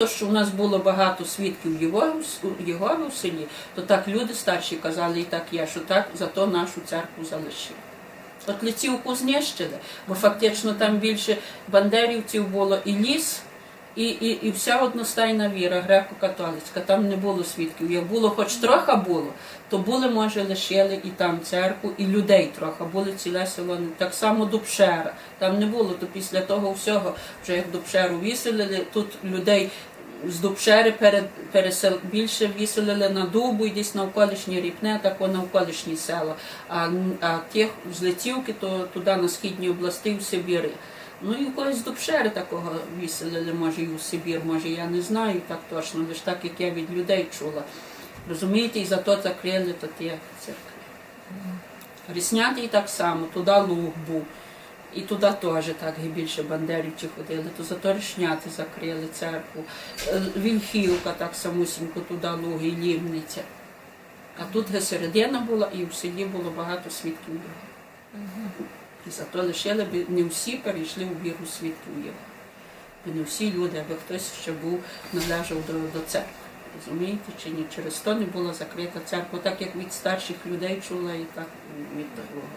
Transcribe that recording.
То, що у нас було багато свідків його в селі, то так люди старші казали, і так я, що так зато нашу церкву залишили. От ліцівку знищили, бо фактично там більше бандерівців було і ліс, і, і, і вся одностайна віра, греко-католицька. Там не було свідків. Як було хоч трохи було, то були, може, лишили і там церкву, і людей трохи. Були ціле село. Так само Дубшера. Там не було, то після того всього, вже як Дубшеру виселили, тут людей з Дубшери перед, пересел, більше виселили на Дубу і десь навколишні ріпне, так на навколишні села. А, а тих з Литівки, то туди на східні області, в Сибірі. Ну і когось з Дубшери такого виселили, може, і у Сибір, може, я не знаю так точно, лише так, як я від людей чула. Розумієте, і зато закрили то ті церкви. Ріснятий так само, туди луг був. І туди теж так і більше бандерівці ходили, то зато Рішняти закрили церкву. Е, Вільхівка так самусінько туди луги, і Лівниця. А тут Гесередина була і в селі було багато свідків. І зато лишили, б не всі перейшли у віру святую. Бо не всі люди, аби хтось ще був, належав до, до церкви. Розумієте чи ні? Через то не була закрита церква, так як від старших людей чула і так від другого.